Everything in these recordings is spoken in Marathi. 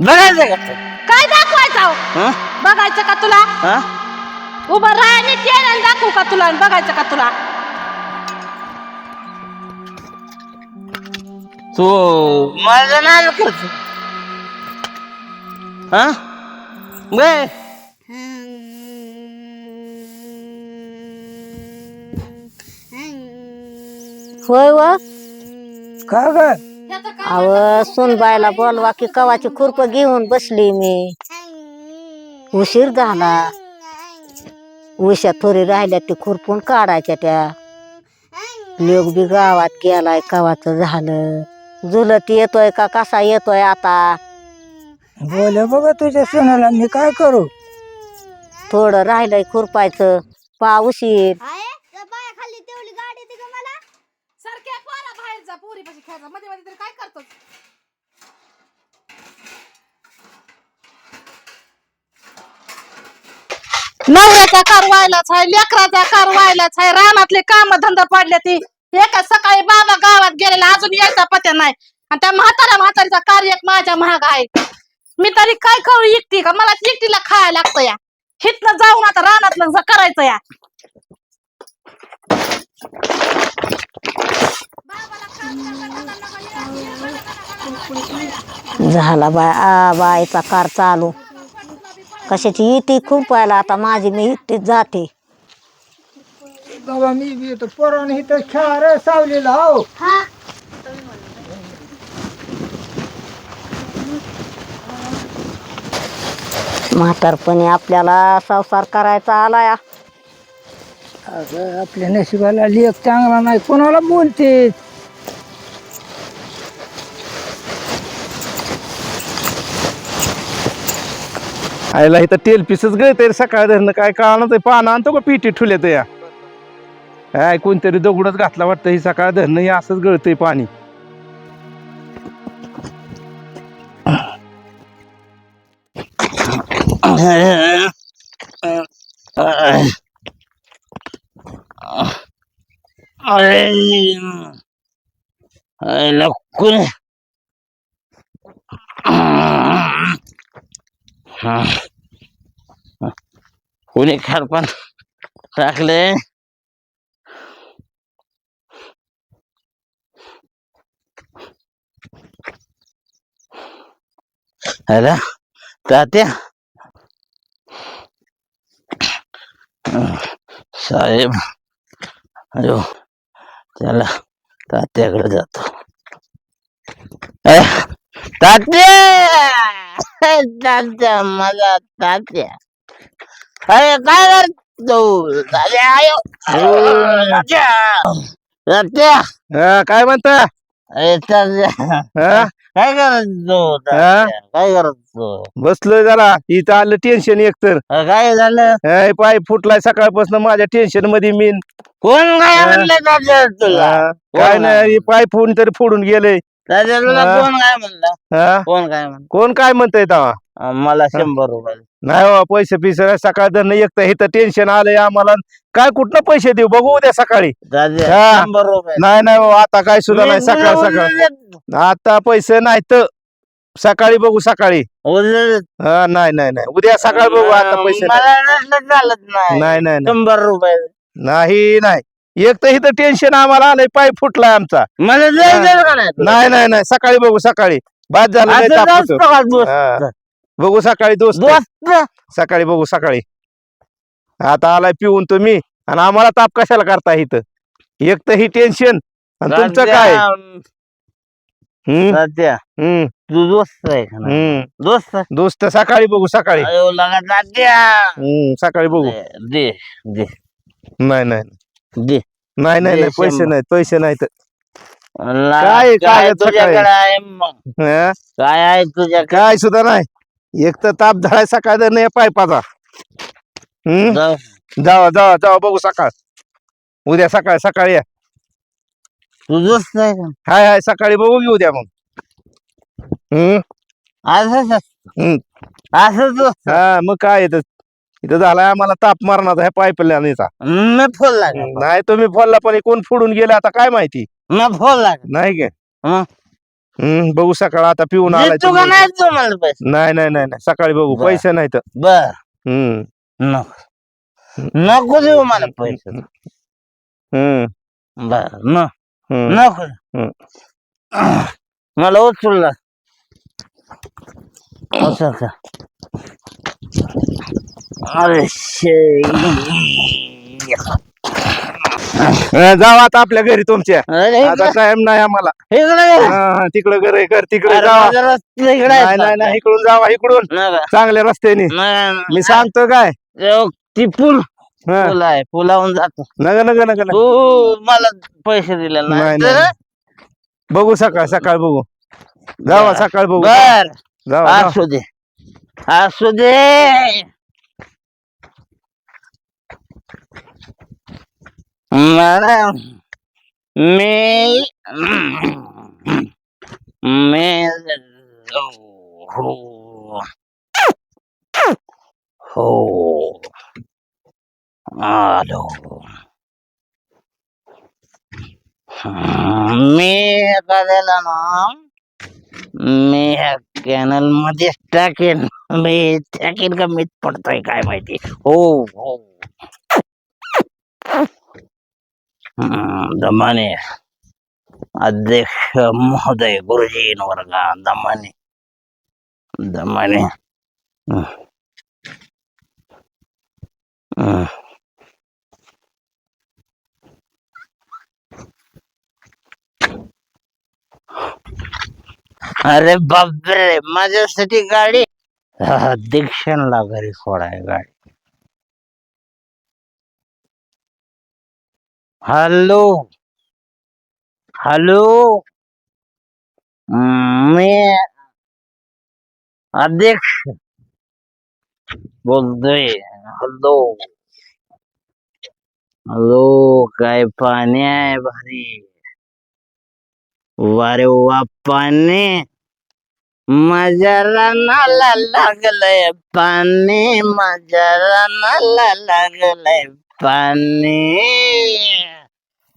बघायचं का तू? काय दाखवायचं? हं? बघायचं का तुला हा? उभं राहायने चेहऱ्याने दाखवू का तुला आणि बघायचं का तुला तू माझं नाव करतो हा बर होय व का ग अव सुनबायला बोलवा की कवाची खुरप घेऊन बसली मी. उशीर झाला. उशा थोडी राहिल्या ती खुरपून काढायच्या त्या. लोक बी गावात गेलाय कवाच झालं. झुलत येतोय का कसा येतोय आता? बोल बघा तुझ्या सोनाला मी काय करू? थोडं राहिलंय खुरपायचं. पाऊस येईल सारख्या पोरा बाहेर जा पोरी पाशी खेळायचा मध्ये मध्ये तरी काय करतो नवऱ्याचा कार व्हायलाच आहे लेकराचा कार व्हायलाच आहे रानातले काम धंदा पडले ती. एका सकाळी बाबा गावात गेलेला अजून यायचा पत्या नाही. आणि त्या म्हातारा म्हातारीचा कार्य एक माझ्या महाग आहे. मी तरी काय खाऊ एकटी का? मला एकटीला खायला लागतं या. हितनं जाऊन आता रानातलं करायचं या. झाला बाय आ बायचा कार चालू. कशाची इटी खुरपायला आता माझी मी एकटीच जाते. बाबा मी बी येतो. पोराने इथं खेळा रे सावलीला हो. म्हातारपणी आपल्याला संसार करायचा आलाय. अगं आपल्या नशिबाला लेख चांगला नाही कोणाला बोलते आईला इथं तेल पिसच गळत सकाळ धरणं. काय कळणार पानं आणतो का पिठी ठुल्यात या? काय कोणतरी दगडच घातला वाटतं. ही सकाळ धरणं हे असंच गळतंय पाणी. कोण कोणी खारपान टाकले अरे तात्या साहेब अयो चला तात्याकडे जातो ए, तात्या तात्या अरे काय करतो तात्या आयो तात्या तात्या हा, काय म्हणता अरे तात्या हा? काय करतो तात्या? काय करतो बसलोय जरा. इथं आलं टेन्शन एकतर अरे काय झालं हे पाय फुटलाय सकाळपासून. माझ्या टेन्शनमध्ये मी. कोण काय हा. म्हणलं तात्या तुला? हा, काय नाही पाय फोन तरी फोडून गेले हा. कोण काय म्हणलं? हा? कोण काय म्हणलं? कोण काय म्हणतंय तेव्हा? अं, मला शंभर रुपये. नाही बाबा पैसे पिसे सकाळ धरणं एक तर इथं टेन्शन आलंय आम्हाला. काय कुठनं पैसे देऊ? बघू उद्या सकाळी. तात्या हा. शंभर रुपये. नाही नाही बाबा आता काय सुद्धा नाही मी सकाळ उद्या सकाळ. आता पैसे नाही तर सकाळी बघू सकाळी. उद्या. हा नाही नाही नाही. उद्या सकाळी बघू आता पैसे नाही. मला नसलं चालत नाही. नाही नाही नाही. शंभर रुपये. नाही नाही. एक तर इथं टेन्शन आम्हाला आलंय पाय फुटलाय आमचा. मला नाही? नाही नाही नाही सकाळी बघू सकाळी. बाद झालं नाही असं ताप जास्त होतो. का दोस्त? हा. बघू सकाळी दोस्त. दोस्त. सकाळी बघू सकाळी. आता आलाय पिऊन तुम्ही आणि आम्हाला ताप कशाला करता इथं? एक तर ही टेन्शन आणि तुमचं काय? हम्म. हम्म. तू दोस्त आहे का नाही? हम्म. दोस्त? दोस्त सकाळी बघू सकाळी. अयो लगा तात्या हम्म सकाळी बघू. दे दे. नाही नाही. दे. नाही नाही नाही पैसे. नाही पैसे नाही तर ला- काय- काय काय तुझ्याकडे आहे मग? हा? काय आहे तुझ्याकडे? काय सुद्धा नाही. एक तर ताप झालाय सकाळ नाही पायपाचा. हम्म? जाऊ. जावा जावा जावा बघू सकाळ. उद्या सकाळ सकाळी या. तू दोस्त आहे का? हाय हाय सकाळी बघू की उद्या मग. हम्म? असंच असतं. हम्म. असंच हा मग काय येत इथं झालाय आम्हाला ताप मारण्याचा ह्या पाईपलाईनचा मी फोन नाही तुम्ही फोनला पण हे कोण फोडून गेले आता काय माहिती? मी फोन लागा नाही काय हं. हम्म, बघू सकाळ आता पिऊन आलाय देतो का नाही तुम्हाला पैसे. नाही नाही नाही नाही सकाळी बघू बर. पैसे नाही तर बर. हम्म. नको. नको देऊ मला पैसे. हम्म. बर न हम्म. नको. मला उचलला असं का जाऊ आता आपल्या घरी तुमच्या. अरे आता टाइम नाही आम्हाला. इकडे. हा, तिकडं घर आहे घर तिकडे अरे जावा. माझं रस्ते इकडे नाही नाही नाही इकडून जावा इकडून. चांगल्या रस्त्याने. नाही, मी सांगतो काय. ती पूल. हा, पूल आहे पुलावून जातो. नका नका नका नका. तू मला पैसे दिले नाही, नाही नाही. तर बघू सकाळ सकाळ बघू. जावा. सकाळ बघू. बर. जावा जावा. असू दे. असू दे. मॅडम मी मी हो हो आलो मी एखाद्याला ना. मी ह्या कॅनलमध्ये टाकेन. मी टाकेन का मीच पडतोय काय माहिती. हो हो. हम्म, दमाने अध्यक्ष महोदय गुरुजी वर्गा दमाने दमाने हम्म. हम्म. अरे बापरे माझ्यासाठी गाडी अध्यक्षांना घरी सोडाय गाडी हॅलो हॅलो मी अध्यक्ष बोलतोय हॅलो हॅलो काय पाणी आहे भारी? वारे वा पाणी. माझ्या रानाला लागलंय पाणी. माझ्या रानाला लागलंय पाणी.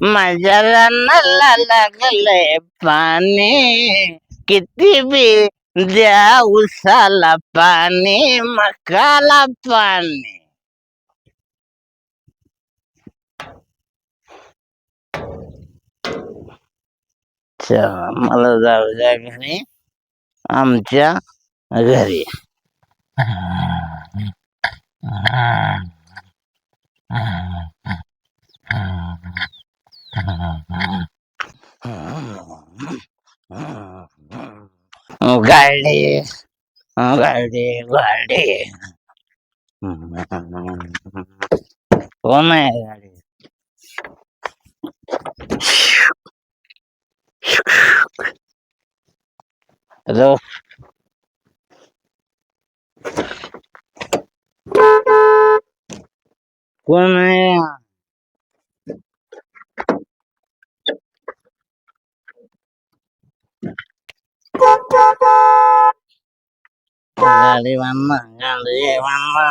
माझ्या रानाला लागलंय पाणी. किती बी द्या उसाला पाणी मकाला पाणी. चला मला जाऊ द्या घरी. आमच्या घरी. गाडी गाडी गाडी कोण आहे गाडी हॅलो कोण आहे गाडी वाना गाडी वाना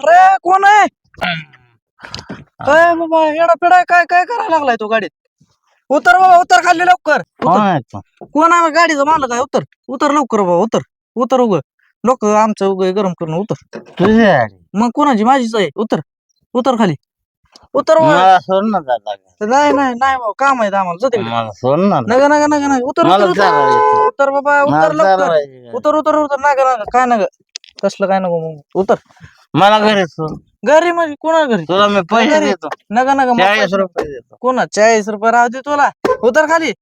अरे कोण आहे काय बाबा येडा पिडा काय काय करायला लागलाय तो गाडीत? उतर बाबा उतर खाली लवकर. कोण? कोण आहे? गाडीचं मालक आहे उतर. उतर लवकर बाबा उतर. उतर उग. लोक आमचं उग गरम करणं उतर. तुझी गाडी मग कोणाची? माझीच आहे. उतर. उतर खाली. उतर बाबा. मला नाही नाही नाही बाबा काम आहे आम्हाला. जाते मला सोड ना नग नग नग नग. उतर मला उतर. उतर. उतर बाबा मला उतर लवकर. उतर उतर उतर. नग नग. काय नग? तसलं काय नको मग. उतर. मला घरी सोड. घरी म्हणजे कोणा घरी? तुला मी पैसे घरी. देतो. नग मग चाळीस रुपये देतो. कोणा? चाळीस रुपये राहू दे तुला. उतर खाली.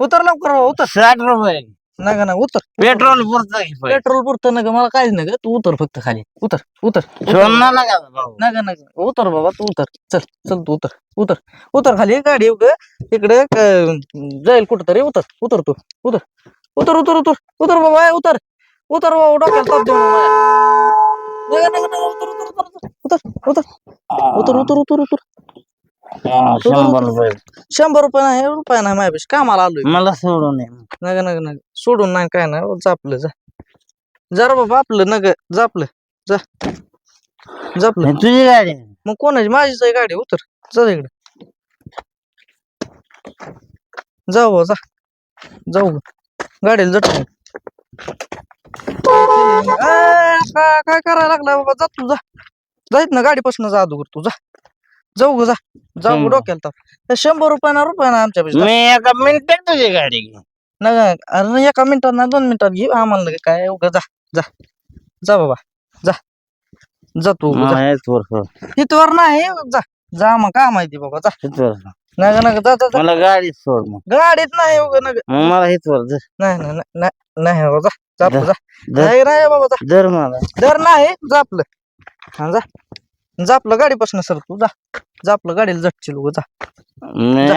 उतर लवकर बाबा, उतर. साठ रुपये. नग ना उतर. पेट्रोल पुरतं की पैसे? पेट्रोल पुरतं नग मला काहीच नग तू उतर फक्त खाली. उतर उतर सोडणार ना का भाऊ? नग नग उतर बाबा तू उतर. चल चल तू उतर. उतर. उतर खाली गाडी उग इकडे क- जाईल कुठं तरी उतर उतर तू. उतर. उतर उतर उतर. उतर बाबा ए, उतर. उतर बाबा डोक्याला ताप देऊ नको. माझ्या. नका, नका, नका, उतर, उतर, उतर, उतर, उतर, उतर, उतर, उतर. हा, शंभर रुपये. शंभर रुपये नाही रुपये नाही माझ्यापेक्षा. कामाला आलोय. मला सोडून ये नका नका नका सोडून नाही काय नाही. जापलं जा. जरा बाबा आपलं नग. जापलं जा. जापलं हे तुझी गाडी? आहे. मग कोणाची? माझीच आहे गाडी. उतर. जा इकडे. जाऊ भाऊ, जा. जाऊ. गाडीला जट काय करायला लागला बाबा? जा तू जा. जाईत ना गाडीपासून जा अगोदर तू जा. जाऊ ग जा. जाऊ ग. डोक्याला. हे शंभर रुपये ना रुपये ना आमच्या मी एका मिनिटात तुझी गाडी घेईन. नका अरे एका मिनिटात ना दोन मिनिटात घे. आम्हाला लगे काय उगा जा जा. जा बाबा जा. जा तू जा. वर्ष इथवर नाही जा. जा मग काय माहिती बाबा जा. नका नका जा जा, जा. मला गाडी सोड मग. गाडीत नाही उगा नका मग मला हेच वर्ष नाही नाही नाही, नाही नाही बाबा जा. जा आपलं, जा. दर नाही नाही बाबा जा. दर मला. डर नाही जा आपलं. हा जा. जा आपलं गाडीपासून सर तू जा. जा आपलं गाडीला जटशील उगा जा.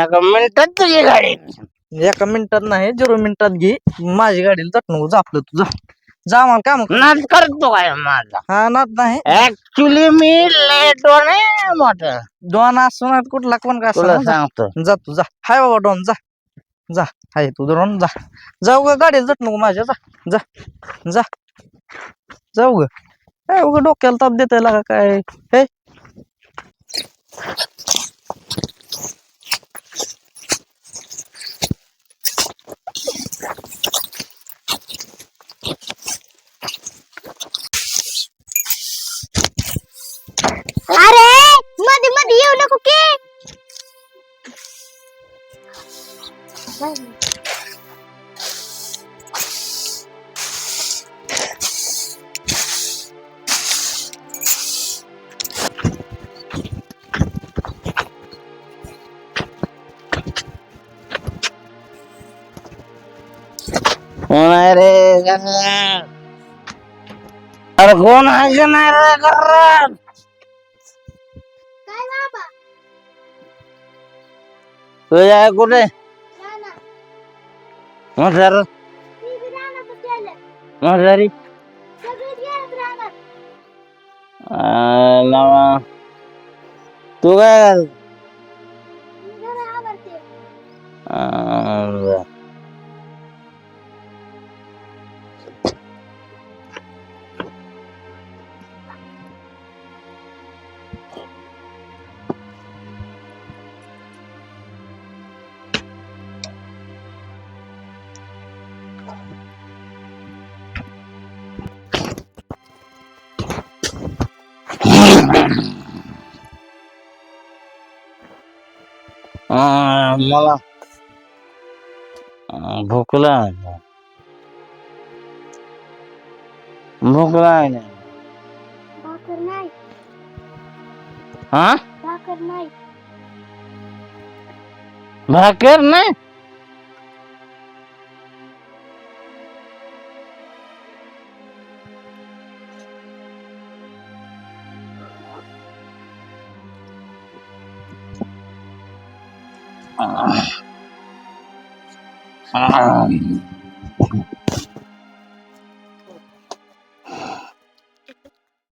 एका मिनिटात तुझी गाडी. एका मिनिटात नाही झिरो मिनिटात घे. माझी गाडीला जट नको जा आपलं तू जा. जा मला काम नाच करतो काय माझा? हा नात नाही. ऍक्च्युली मी लेट नाही मोठा. दोन असणार कुठला कोण का तुला असणार सांगतो. जा तू जा. हाय बाबा डॉन जा. जा. हाय तू डॉन जा. जाऊ ग गाडीला जट नको माझ्या. जा जा जा. जाऊ ग. काय डोक्याला ताप देत लागा काय? हे कोण आहे रे? अरे कोण नाही रे घरात? काय बाबा? आहे कुठे? राणा म्हातार. मी बी रानात गेले. म्हातारी. सगळेच गेलेत रानात. आ, लावा. तू काय घाल मी घरा आवडते आ, आ, मला आ, भूक लागली. भूक लागली. भाकर नाही. हा? भाकर नाही. भाकर नाही? 好了。